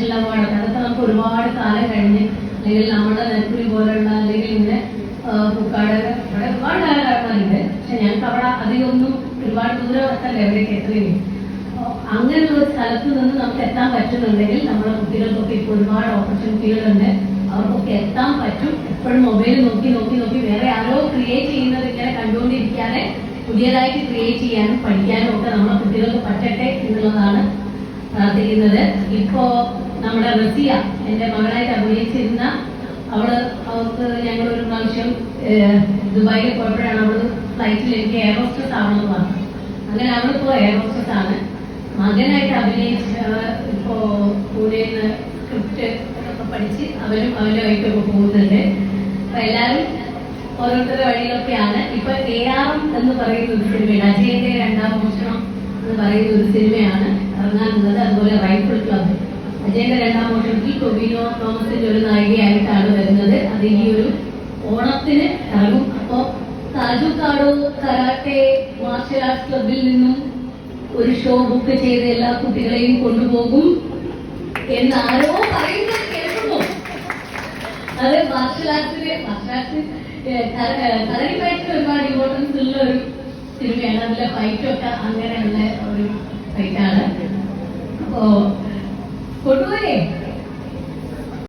National award അതൊക്കെ നമുക്ക് ഒരുപാട് കാലം കഴിഞ്ഞ് അല്ലെങ്കിൽ നമ്മുടെ നെൽപ്പുരി പോലുള്ള അല്ലെങ്കിൽ ഇങ്ങനെ പൂക്കാട് ഒരുപാട് കലാകാരന്മാരുണ്ട് പക്ഷെ ഞങ്ങൾക്ക് അവിടെ അധികമൊന്നും ഒരുപാട് ദൂരം എത്തല്ല എവിടേക്ക് എത്തുകയും അങ്ങനെയുള്ള സ്ഥലത്ത് നിന്ന് നമുക്ക് എത്താൻ പറ്റുന്നുണ്ടെങ്കിൽ നമ്മുടെ കുട്ടികൾക്കൊക്കെ ഇപ്പോൾ ഒരുപാട് ഓപ്പർച്യൂണിറ്റികളുണ്ട് അവർക്കൊക്കെ എത്താൻ പറ്റും. എപ്പോഴും മൊബൈൽ നോക്കി നോക്കി നോക്കി വേറെ ആരോ ക്രിയേറ്റ് ചെയ്യുന്നത് ഇങ്ങനെ കണ്ടുകൊണ്ടിരിക്കാതെ പുതിയതായിട്ട് ക്രിയേറ്റ് ചെയ്യാനും പഠിക്കാനും ഒക്കെ നമ്മുടെ കുട്ടികൾക്ക് പറ്റട്ടെ എന്നുള്ളതാണ് പ്രാർത്ഥിക്കുന്നത്. ഇപ്പോ നമ്മുടെ റസിയ എന്റെ മകളായിട്ട് അഭിനയിച്ചിരുന്ന അവൾ അവൾക്ക് ഞങ്ങൾ ഒരു പ്രാവശ്യം ദുബായിൽ പോയപ്പോഴാണ് അവൾ ഫ്ലൈറ്റിൽ എനിക്ക് എയർ ഹോസ്റ്റസ് ആവണമെന്ന് പറഞ്ഞു. അങ്ങനെ അവളിപ്പോ എയർ ഹോസ്റ്റസ് ആണ്. മകനായിട്ട് അഭിനയിച്ച് അവൾ ഇപ്പോ പൂനെ സ്ക്രിപ്റ്റ് ഒക്കെ പഠിച്ച് അവരും അവന്റെ വഴിക്കൊക്കെ പോകുന്നുണ്ട്. അപ്പൊ എല്ലാവരും ഓരോരുത്തരുടെ വഴിയിലൊക്കെയാണ്. ഇപ്പൊ എ ആർ എന്ന് പറയുന്ന ഒരു സിനിമയാണ് അജയന്റെ രണ്ടാം മോഷണം എന്ന് പറയുന്ന ഒരു സിനിമയാണ്. രണ്ടാം മോഷണത്തിൽ ടൊബിനോ തോമസിന്റെ ഒരു നായികയായിട്ടാണ് വരുന്നത്. അത് ഈ ഒരു ഓണത്തിന് ഇറങ്ങും. അപ്പോ കാടോ കരാട്ടെ മാർഷൽ ആർട്സ് ക്ലബിൽ നിന്നും ഒരു ഷോ ബുക്ക് ചെയ്ത് എല്ലാ കുട്ടികളെയും കൊണ്ടുപോകും എന്നാരോ പറയുന്നത് കേൾക്കുമോ അത് മാർഷൽ ആർട്സിന് മാർഷൽ ആർട്സ് കളരി ഫൈറ്റിന് ഒരുപാട് ഇമ്പോർട്ടൻസ് ഉള്ള ഒരു സിനിമയാണ്. അതിലെ ഫൈറ്റൊക്കെ അങ്ങനെയുള്ള ഒരു